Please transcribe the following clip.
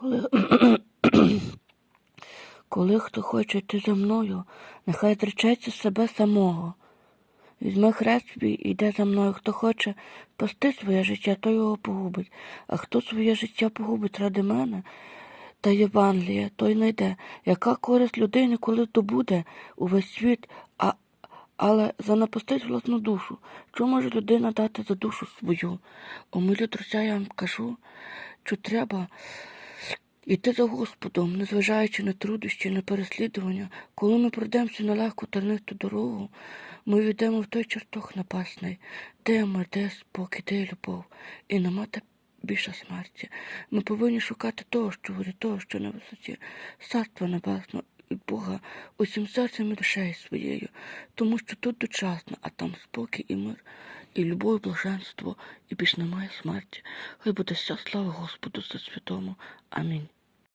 Коли, коли хто хоче йти за мною, нехай зречеться себе самого. Візьме хрест свій і йде за мною. Хто хоче спасти своє життя, то його погубить. А хто своє життя погубить ради мене та Євангелія, той знайде. Яка користь людини, коли здобуде увесь світ, а, але занапастить власну душу? Що може людина дати за душу свою? О, милі друзі, я вам кажу, що треба Іти за Господом, незважаючи на труднощі, на переслідування, коли ми пройдемо цю нелегку тернисту дорогу, ми війдемо в той чертог напасний, де ми, де спокій, де любов, і нема та більше смерті. Ми повинні шукати того, що горі, того, що на висоті, царства небесного і Бога усім серцем і душею своєю, тому що тут дочасно, а там спокій і мир, і любов, і блаженство, і більш немає смерті. Хай буде вся слава Господу за святому. Амінь.